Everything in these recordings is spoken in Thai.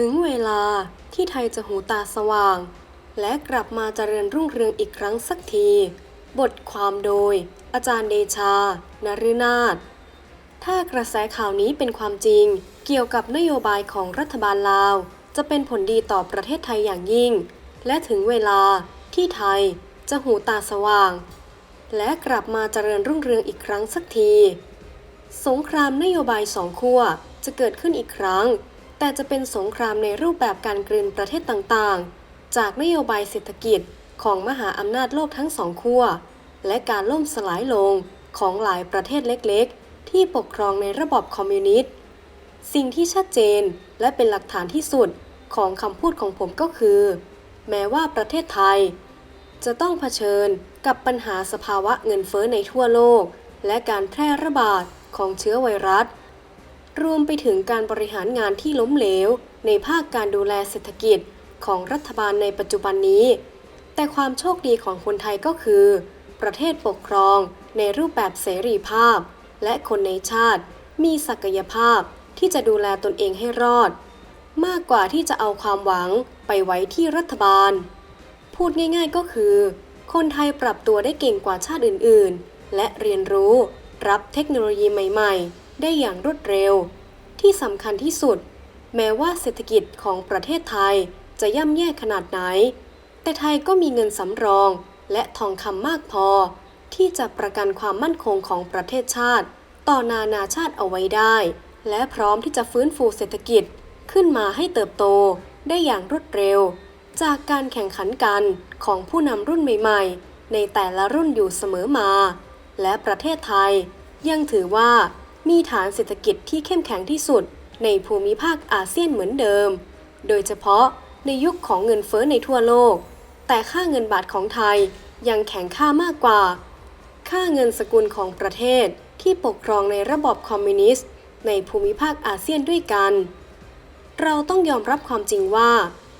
ถึงเวลาที่ไทยจะหูตาสว่าง และกลับมาเจริญรุ่งเรืองอีกครั้งสักที บทความโดย อาจารย์เดชา นฤนาถถ้ากระแสข่าวนี้เป็นความจริง เกี่ยวกับนโยบายของรัฐบาลลาว จะเป็นผลดีต่อประเทศไทยอย่างยิ่ง และถึงเวลาที่ไทยจะหูตาสว่าง และกลับมาเจริญรุ่งเรืองอีกครั้งสักที สงครามนโยบายสองขั้วจะเกิดขึ้นอีกครั้ง แต่จะเป็นสงครามในรูปแบบการกลืนประเทศต่างๆ จากนโยบายเศรษฐกิจของมหาอำนาจโลกทั้งสองขั้ว และการล่มสลายลงของหลายประเทศเล็กๆ ที่ปกครองในระบอบคอมมิวนิสต์ สิ่งที่ชัดเจนและเป็นหลักฐานที่สุดของคำพูดของผมก็คือ แม้ว่าประเทศไทย จะต้องเผชิญกับปัญหาสภาวะเงินเฟ้อในทั่วโลก และการแพร่ระบาดของเชื้อไวรัส รวมไปถึงการบริหารงานที่ล้มเหลว ในภาคการดูแลเศรษฐกิจของรัฐบาลในปัจจุบันนี้ แต่ความโชคดีของคนไทยก็คือ ประเทศปกครองในรูปแบบเสรีภาพ และคนในชาติมีศักยภาพที่จะดูแลตนเองให้รอด มากกว่าที่จะเอาความหวังไปไว้ที่รัฐบาล พูดง่ายๆก็คือ คนไทยปรับตัวได้เก่งกว่าชาติอื่นๆ และเรียนรู้รับเทคโนโลยีใหม่ ๆ ได้อย่างรวดเร็ว ที่สำคัญที่สุด แม้ว่าเศรษฐกิจของประเทศไทยจะย่ำแย่ขนาดไหน แต่ไทยก็มีเงินสำรองและทองคำมากพอ ที่จะประกันความมั่นคงของประเทศชาติ ต่อนานาชาติเอาไว้ได้ และพร้อมที่จะฟื้นฟูเศรษฐกิจขึ้นมาให้เติบโตได้อย่างรวดเร็ว จากการแข่งขันกันของผู้นำรุ่นใหม่ ๆ ในแต่ละรุ่นอยู่เสมอมา และประเทศไทยยังถือว่า มีฐานเศรษฐกิจที่เข้มแข็งที่สุดในภูมิภาคอาเซียนเหมือนเดิม โดยเฉพาะในยุคของเงินเฟ้อในทั่วโลก แต่ค่าเงินบาทของไทยยังแข็งค่ามากกว่า ค่าเงินสกุลของประเทศที่ปกครองในระบอบคอมมิวนิสต์ ในภูมิภาคอาเซียนด้วยกัน เราต้องยอมรับความจริงว่า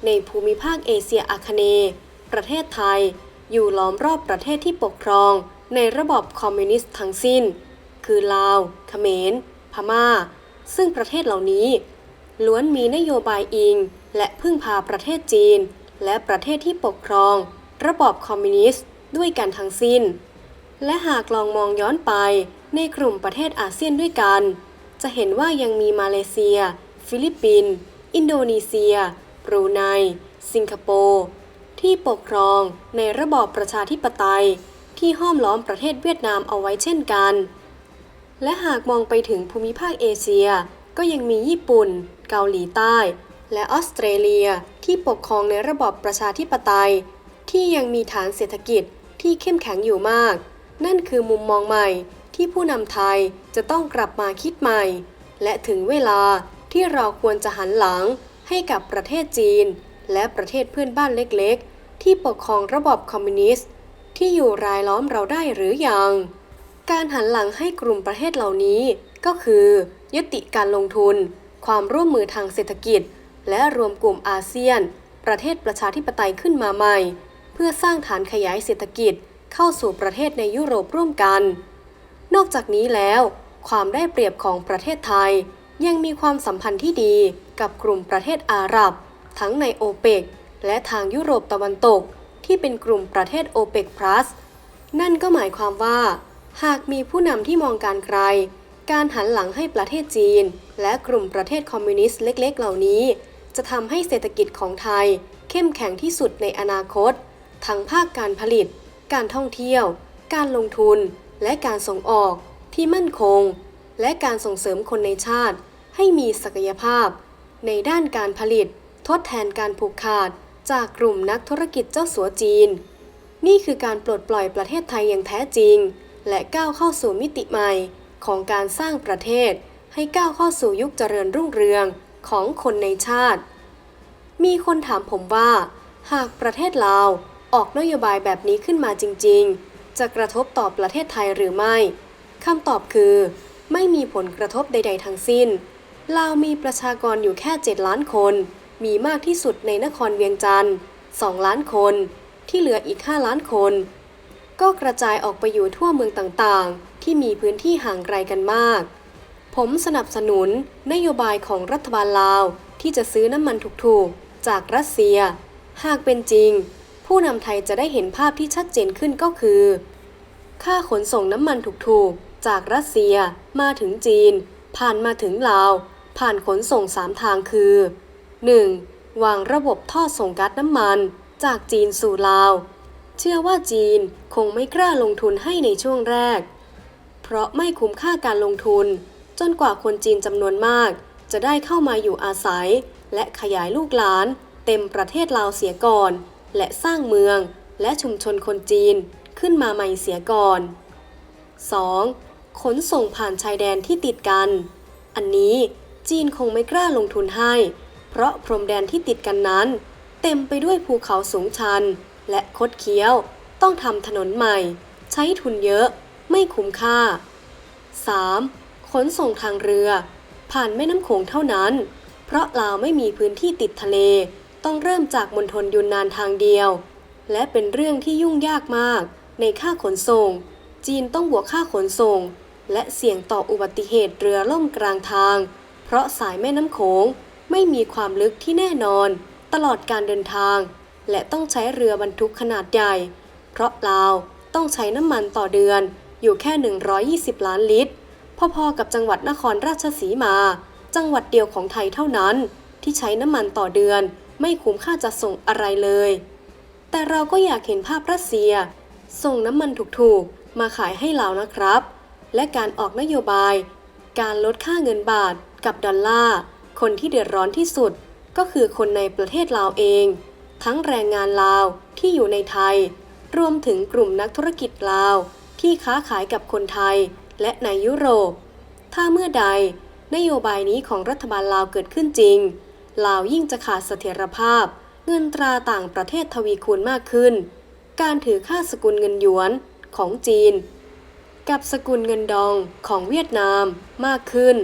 ในภูมิภาคเอเชียอาคเนย์ประเทศไทยอยู่ล้อมรอบประเทศที่ปกครองในระบอบคอมมิวนิสต์ทั้งสิ้น คือลาว เขมร พม่า ซึ่งประเทศเหล่านี้ ล้วนมีนโยบายอิง และพึ่งพาประเทศจีน และประเทศที่ปกครอง ระบอบคอมมิวนิสต์ด้วยกันทั้งสิ้น และหากลองมองย้อนไปในกลุ่มประเทศอาเซียนด้วยกัน จะเห็นว่ายังมีมาเลเซีย ฟิลิปปินส์อินโดนีเซียบรูไน สิงคโปร์ ที่ปกครองในระบอบประชาธิปไตยที่ห้อมล้อมประเทศเวียดนามเอาไว้เช่นกัน และหากมองไปถึงภูมิภาคเอเชีย ก็ยังมีญี่ปุ่น เกาหลีใต้ และออสเตรเลียที่ปกครองในระบอบประชาธิปไตย ที่ยังมีฐานเศรษฐกิจที่เข้มแข็งอยู่มาก นั่นคือมุมมองใหม่ที่ผู้นำไทยจะต้องกลับมาคิดใหม่ และถึงเวลาที่เราควรจะหันหลังให้กับประเทศจีน และประเทศเพื่อนบ้านเล็กๆ ที่ปกครองระบอบคอมมิวนิสต์ ที่อยู่รายล้อมเราได้หรือยัง การหันหลังให้กลุ่มประเทศเหล่านี้ก็คือ ยุติการลงทุน ความร่วมมือทางเศรษฐกิจ และรวมกลุ่มอาเซียน ประเทศประชาธิปไตยขึ้นมาใหม่ เพื่อสร้างฐานขยายเศรษฐกิจเข้าสู่ประเทศในยุโรปร่วมกัน นอกจากนี้แล้ว ความได้เปรียบของประเทศไทย ยังมีความสัมพันธ์ที่ดีกับกลุ่มประเทศอาหรับ ทั้งในโอเปกและทางยุโรปตะวันตก ที่เป็นกลุ่มประเทศโอเปกพลัสนั่นก็หมายความว่า หากมีผู้นำที่มองการไกล การหันหลังให้ประเทศจีน และกลุ่มประเทศคอมมิวนิสต์เล็กๆ เหล่านี้ จะทำให้เศรษฐกิจของไทย เข้มแข็งที่สุดในอนาคต ทั้งภาคการผลิต การท่องเที่ยว การลงทุน และการส่งออกที่มั่นคง และการส่งเสริมคนในชาติ ให้มีศักยภาพ ในด้านการผลิต ทดแทนการผูกขาด จากกลุ่มนักธุรกิจเจ้าสัวจีน นี่คือการปลดปล่อยประเทศไทยอย่างแท้จริง และก้าวเข้าสู่มิติใหม่ ของการสร้างประเทศ ให้ก้าวเข้าสู่ยุคเจริญรุ่งเรืองของคนในชาติ มีคนถามผมว่า หากประเทศลาวออกนโยบายแบบนี้ขึ้นมาจริง ๆ จะกระทบต่อประเทศไทยหรือไม่คำตอบคือ ไม่มีผลกระทบใด ๆ ทั้งสิ้น ลาวมีประชากรอยู่แค่ 7 ล้านคน มีมากที่สุดในนครเวียงจันทร์ 2 ล้านคน ที่เหลืออีก 5 ล้านคน ก็กระจายออกไปอยู่ทั่วเมืองต่างๆ ที่มีพื้นที่ห่างไกลกันมาก ผมสนับสนุนนโยบายของรัฐบาลลาว ที่จะซื้อน้ำมันถูกๆ จากรัสเซีย หากเป็นจริง ผู้นำไทยจะได้เห็นภาพที่ชัดเจนขึ้นก็คือ ค่าขนส่งน้ำมันถูกๆ จากรัสเซียมาถึงจีน ผ่านมาถึงลาว ผ่านขนส่งสามทางคือ 1. วางระบบท่อส่งก๊าซน้ำมัน จากจีนสู่ลาว เชื่อว่าจีนคงไม่กล้าลงทุนให้ในช่วงแรก เพราะไม่คุ้มค่าการลงทุน จนกว่าคนจีนจำนวนมาก จะได้เข้ามาอยู่อาศัย และขยายลูกหลาน เต็มประเทศลาวเสียก่อน และสร้างเมืองและชุมชนคนจีนขึ้นมาใหม่เสียก่อน 2. ขนส่งผ่านชายแดนที่ติดกัน อันนี้จีนคงไม่กล้าลงทุนให้ เพราะพรมแดนที่ติดกันนั้น เต็มไปด้วยภูเขาสูงชัน และคดเคี้ยว ต้องทำถนนใหม่ ใช้ทุนเยอะไม่คุ้มค่า 3. ขนส่งทางเรือ ผ่านแม่น้ำโขงเท่านั้น เพราะลาวไม่มีพื้นที่ติดทะเล ต้องเริ่มจากมณฑลยุนนานทางเดียว และเป็นเรื่องที่ยุ่งยากมาก ในค่าขนส่ง จีนต้องบวกค่าขนส่ง และเสี่ยงต่ออุบัติเหตุเรือล่มกลางทาง เพราะสายแม่น้ำโขงไม่มีความลึกที่แน่นอน ตลอดการเดินทาง และต้องใช้เรือบรรทุกขนาดใหญ่ เพราะลาวต้องใช้น้ำมันต่อเดือนอยู่แค่ 120 ล้านลิตร พอๆกับจังหวัดนครราชสีมา จังหวัดเดียวของไทยเท่านั้น ที่ใช้น้ำมันต่อเดือน ไม่คุ้มค่าจะส่งอะไรเลย แต่เราก็อยากเห็นภาพรัสเซีย ส่งน้ำมันถูกๆ มาขายให้เรานะครับ และการออกนโยบาย การลดค่าเงินบาทกับดอลลาร์คนที่เดือดร้อนที่สุดก็คือคนในประเทศลาวเอง ทั้งแรงงานลาวที่อยู่ในไทย รวมถึงกลุ่มนักธุรกิจลาว ที่ค้าขายกับคนไทยและในยุโรป ถ้าเมื่อใด นโยบายนี้ของรัฐบาลลาวเกิดขึ้นจริง ลาวยิ่งจะขาดเสถียรภาพ เงินตราต่างประเทศทวีคูณมากขึ้น การถือค่าสกุลเงินหยวนของจีน กับสกุลเงินดองของเวียดนามมากขึ้น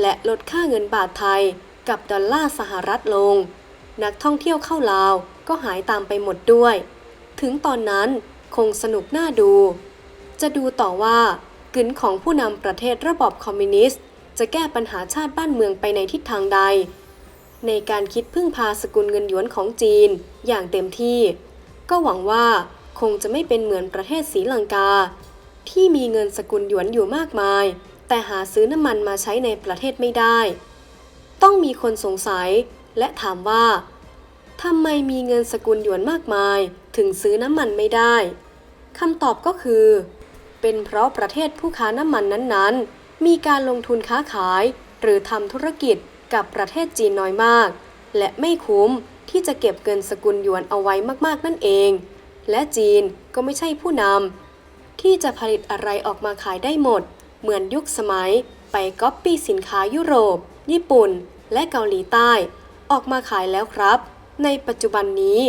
และลดค่าเงินบาทไทยกับดอลลาร์สหรัฐลง นักท่องเที่ยวเข้าลาว ก็หายตามไปหมดด้วย ถึงตอนนั้นคงสนุกน่าดู จะดูต่อว่ากึนของผู้นำประเทศระบอบคอมมิวนิสต์ จะแก้ปัญหาชาติบ้านเมืองไปในทิศทางใด ในการคิดพึ่งพาสกุลเงินหยวนของจีนอย่างเต็มที่ ก็หวังว่าคงจะไม่เป็นเหมือนประเทศศรีลังกา ที่มีเงินสกุลหยวนอยู่มากมาย แต่หาซื้อน้ำมันมาใช้ในประเทศไม่ได้ ต้องมีคนสงสัยและถามว่า ทำไมมีเงินสกุลหยวนมากมาย ถึงซื้อน้ำมันไม่ได้คำตอบก็คือ เป็นเพราะประเทศผู้ค้าน้ำมันนั้นๆ มีการลงทุนค้าขาย หรือทำธุรกิจกับประเทศจีนน้อยมาก และไม่คุ้มที่จะเก็บเงินสกุลหยวนเอาไว้มากๆนั่นเอง และจีนก็ไม่ใช่ผู้นำที่จะผลิตอะไรออกมาขายได้หมด เหมือนยุคสมัย ไปก๊อปปี้สินค้ายุโรป ญี่ปุ่น และเกาหลีใต้ ออกมาขายแล้วครับ ในปัจจุบันนี้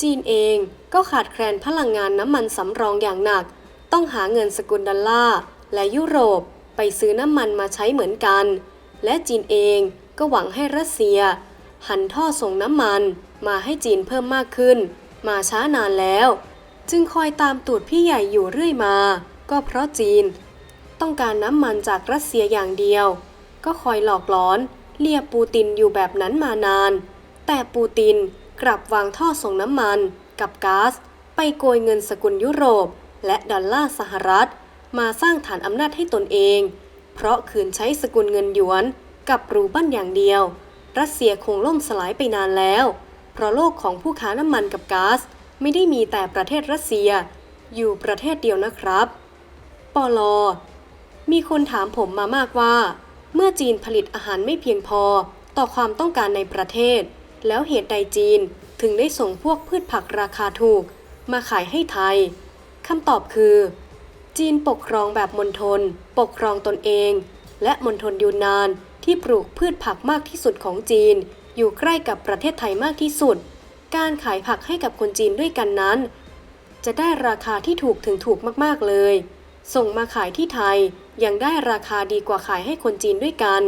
จีนเองก็ขาดแคลนพลังงานน้ำมันสำรองอย่างหนัก ต้องหาเงินสกุลดอลลาร์และยุโรปไปซื้อน้ำมันมาใช้เหมือนกัน และจีนเองก็หวังให้รัสเซีย หันท่อส่งน้ำมันมาให้จีนเพิ่มมากขึ้น มาช้านานแล้ว จึงคอยตามตูดพี่ใหญ่อยู่เรื่อยมา ก็เพราะจีน ต้องการน้ำมันจากรัสเซียอย่างเดียว ก็คอยหลอกล้อนเลียปูตินอยู่แบบนั้นมานาน แต่ปูตินกลับวางท่อส่งน้ำมันกับก๊าซไปโกยเงินสกุลยุโรป และดอลลาร์สหรัฐ มาสร้างฐานอำนาจให้ตนเอง เพราะคืนใช้สกุลเงินหยวนกับรูบั้นอย่างเดียว รัสเซียคงล่มสลายไปนานแล้ว เพราะโลกของผู้ค้าน้ำมันกับก๊าซไม่ได้มีแต่ประเทศรัสเซีย อยู่ประเทศเดียวนะครับ ปลอ มีคนถามผมมามากว่า เมื่อจีนผลิตอาหารไม่เพียงพอต่อความต้องการในประเทศ แล้วเหตุใดจีนถึงได้ส่งพวกพืชผักราคาถูก มาขายให้ไทยคำตอบคือ จีนปกครองแบบมณฑลปกครองตนเอง และมณฑลยูนนานที่ปลูกพืชผักมากที่สุดของจีน อยู่ใกล้กับประเทศไทยมากที่สุด การขายผักให้กับคนจีนด้วยกันนั้น จะได้ราคาที่ถูกถึงถูกมากๆเลย ส่งมาขายที่ไทยยังได้ราคาดีกว่าขายให้คนจีนด้วยกัน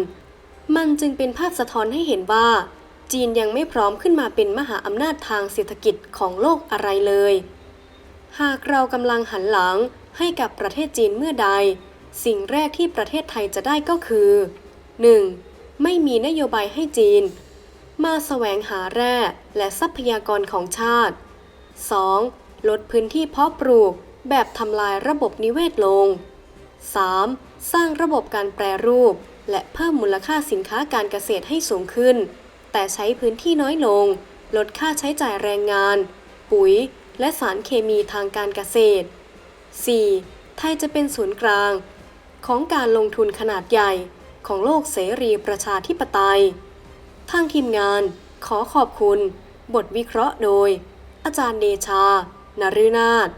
มันจึงเป็นภาพสะท้อนให้เห็นว่า จีนยังไม่พร้อมขึ้นมาเป็นมหาอำนาจทางเศรษฐกิจของโลกอะไรเลย หากเรากำลังหันหลังให้กับประเทศจีนเมื่อใด สิ่งแรกที่ประเทศไทยจะได้ก็คือ 1. ไม่มีนโยบายให้จีน มาแสวงหาแร่และทรัพยากรของชาติ 2. ลดพื้นที่เพาะปลูกแบบทำลายระบบนิเวศลง 3. สร้างระบบการแปรรูป และเพิ่มมูลค่าสินค้าการเกษตรให้สูงขึ้น แต่ใช้พื้นที่น้อยลง ลดค่าใช้จ่ายแรงงาน ปุ๋ย และสารเคมีทางการเกษตร 4. ไทยจะเป็นศูนย์กลาง ของการลงทุนขนาดใหญ่ของโลกเสรีประชาธิปไตย ทางทีมงานขอขอบคุณ บทวิเคราะห์โดย อาจารย์เดชา นฤนาถ